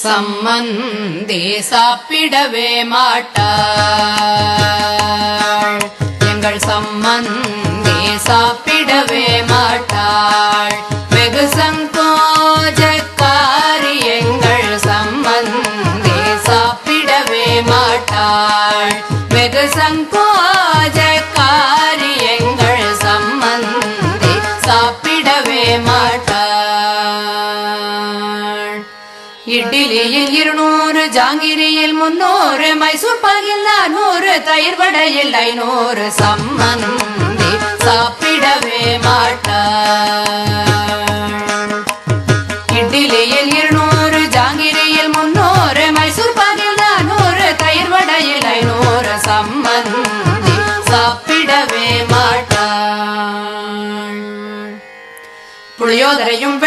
சம்மந்தி சாப்பிடவே மாட்டாள். எங்கள் சம்மந்தி சாப்பிடவே மாட்டாள். வெகு சங்கோஜக்காரி எங்கள் சம்மந்தி சாப்பிடவே மாட்டாள். வெகு சங்கோஜக்காரி இட்லியில் இருநூறு ஜாங்கிரியில் முன்னூறு மைசூர் பாகில் நானூறு தயிர் வடையில் ஐநூறு சம்மந்தி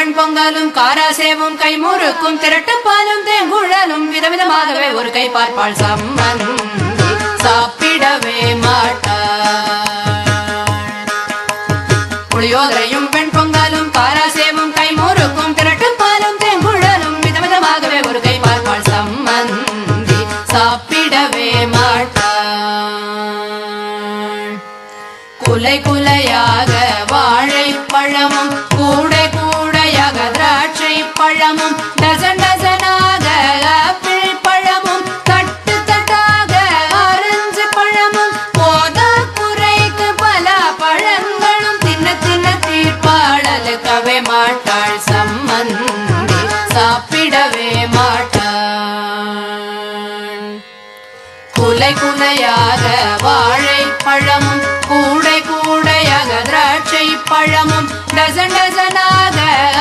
புளியோதரையும் பொங்கலும் காராசேவும் கைமுறுக்கும் திரட்டுப்பாலும் தேங்குழலும் விதவிதமாகவே ஒரு கை பார்ப்பாள் சம்மன் சாப்பிடவே மாட்டாள். புளியோதரையும் பெண் பொங்கலும் காராசேவும் கைமுறுக்கும் திரட்டுப்பாலும் தேங்குழலும் விதவிதமாகவே ஒரு கை பார்ப்பாள் சம்மந்தி. சாப்பிடவே மாட்டாள். குலை குலை வாழைப்பழமும் கூடை கூடையாக திராட்சை பழமும் டசன் டசனாக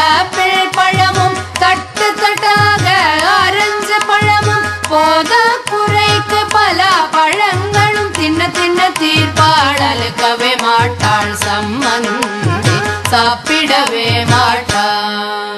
ஆப்பிள் பழமும் தட்டு தட்டாக ஆரஞ்சு பழமும் போதா குறைக்கு பல பழங்களும் தின்ன தின்ன தீர்ப்பாடலுக்கவே மாட்டாள் சம்மந்தி சாப்பிடவே மாட்டாள்.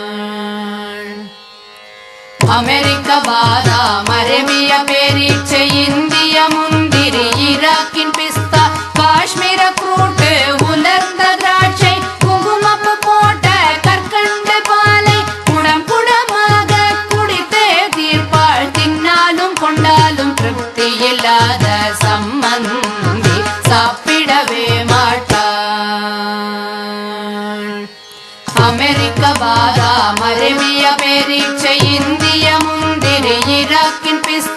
அமெரிக்க பாதாம் அரேபிய பேரீச்சை இந்திய முந்திரி ஈராக்கின் பிஸ்தா காஷ்மீர ஃப்ரூட்டு உலர்ந்த திராட்சை குங்குமப்பு போட்ட கற்கண்ட பாலை குடம் குடமாக குடித்தே தீர்ப்பாள் தின்னாலும் கொண்டாலும் திருப்தி இல்லாத சம்மந்தி சாப்பிடவே மாட்டாள். அமெரிக்க பாதாம் அரேபிய பேரீச்சை இந்திய முந்திரி ஈராக்கின் பிஸ்தா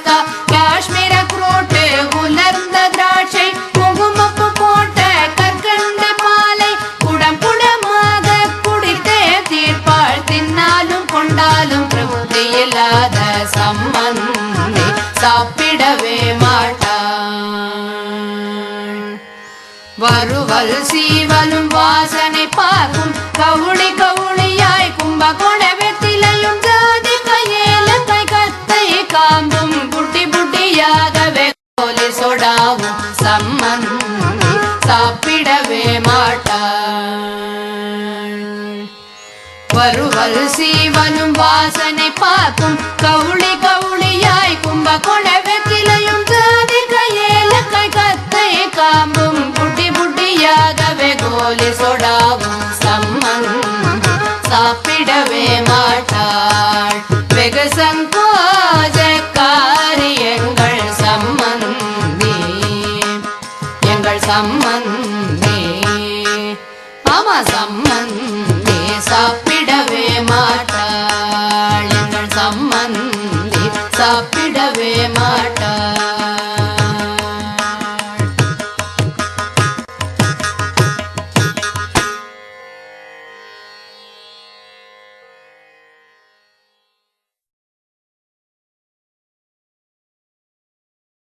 உலர்ந்த திராட்சை குங்குமப்பு போட்ட கற்கண்டு பாலை குடம் குடமாக குடித்தே தீர்ப்பாள். தின்னாலும் கொண்டாலும் திருப்தி இல்லாத சம்மந்தி சாப்பிடவே மாட்டாள். வருவல் சீவலும் வாசனை பார்க்கும் கவுளிக்க சொடாவும் சம்மன் சாப்பிடவே மாட்டாள். வருவல் சீவனும் வாசனை பார்க்கும் கவுளி கவுளியாய் கும்ப கொணவெத்திலையும் ஜாதி கையேலக்கை கத்தை காம்பும் புட்டி புட்டியாகவே கோலி சொட วสัมมันเดสัพ